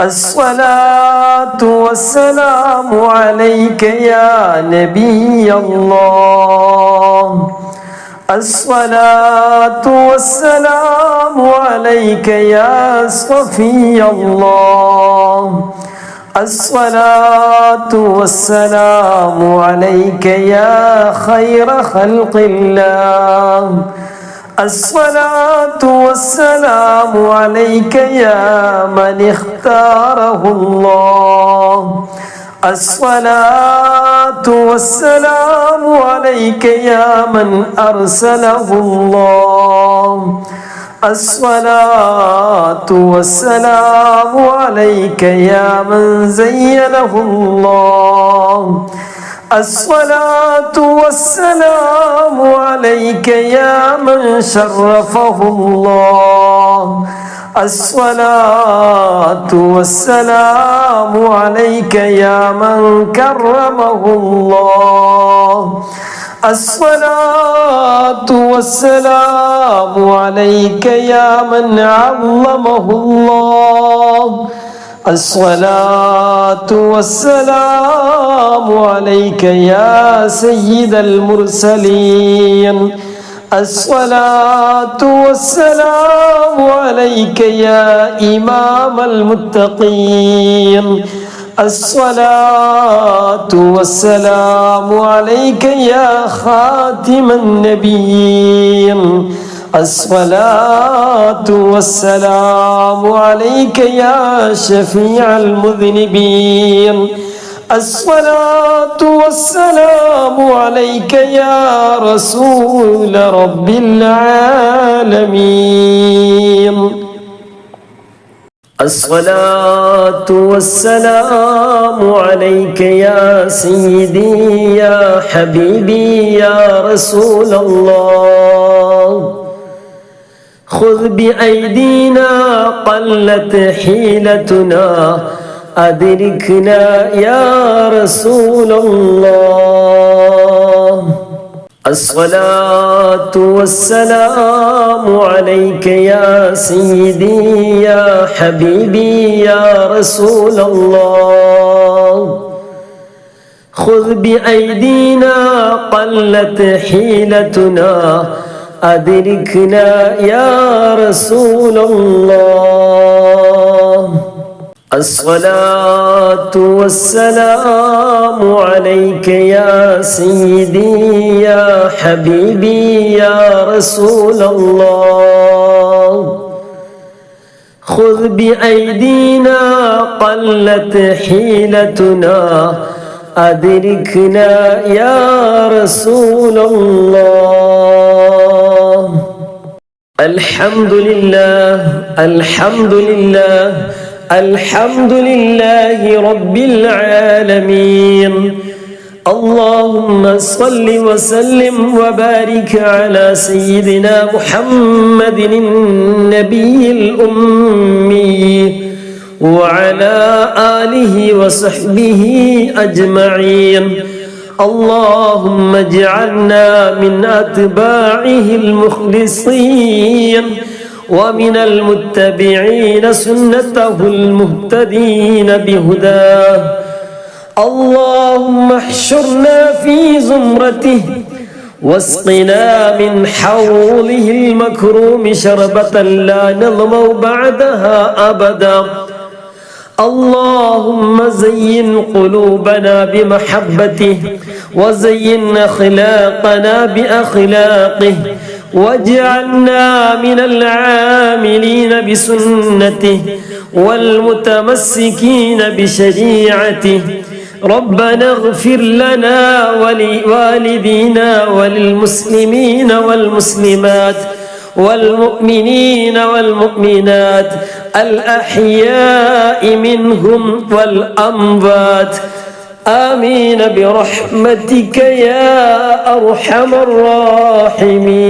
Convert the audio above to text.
الصلاة والسلام عليك يا نبي الله. الصلاة والسلام عليك يا صفي الله. الصلاة والسلام عليك يا خير خلق الله. الصلاة والسلام عليك يا من اختاره الله. الصلاة والسلام عليك يا من أرسله الله. الصلاة والسلام عليك يا من زينه الله. الصلاة والسلام عليك يا من شرفه الله. الصلاة والسلام عليك يا من كرمه الله. الصلاة والسلام عليك يا من عظمه الله. الصلاة والسلام عليك يا سيد المرسلين. الصلاة والسلام عليك يا إمام المتقين. الصلاة والسلام عليك يا خاتم النبيين. الصلاة والسلام عليك يا شفيع المذنبين. الصلاة والسلام عليك يا رسول رب العالمين. الصلاة والسلام عليك يا سيدي يا حبيبي يا رسول الله. خذ بأيدينا قلت حيلتنا أدركنا يا رسول الله. الصلاة والسلام عليك يا سيدي يا حبيبي يا رسول الله. خذ بأيدينا قلت حيلتنا أدركنا يا رسول الله. الصلاة والسلام عليك يا سيدي يا حبيبي يا رسول الله. خذ بأيدينا قلت حيلتنا. أدركنا يا رسول الله. الحمد لله الحمد لله الحمد لله رب العالمين. اللهم صل وسلم وبارك على سيدنا محمد النبي الأمي وعلى آله وصحبه أجمعين. اللهم اجعلنا من أتباعه المخلصين ومن المتبعين سنته المهتدين بهداه. اللهم احشرنا في زمرته واسقنا من حوله المكروم شربة لا نظمأ بعدها أبدا. اللهم زين قلوبنا بمحبته وزين أخلاقنا بأخلاقه واجعلنا من العاملين بسنته والمتمسكين بشريعته. ربنا اغفر لنا ولوالدينا وللمسلمين والمسلمات والمؤمنين والمؤمنات. الأحياء منهم والأموات. آمين برحمتك يا أرحم الراحمين.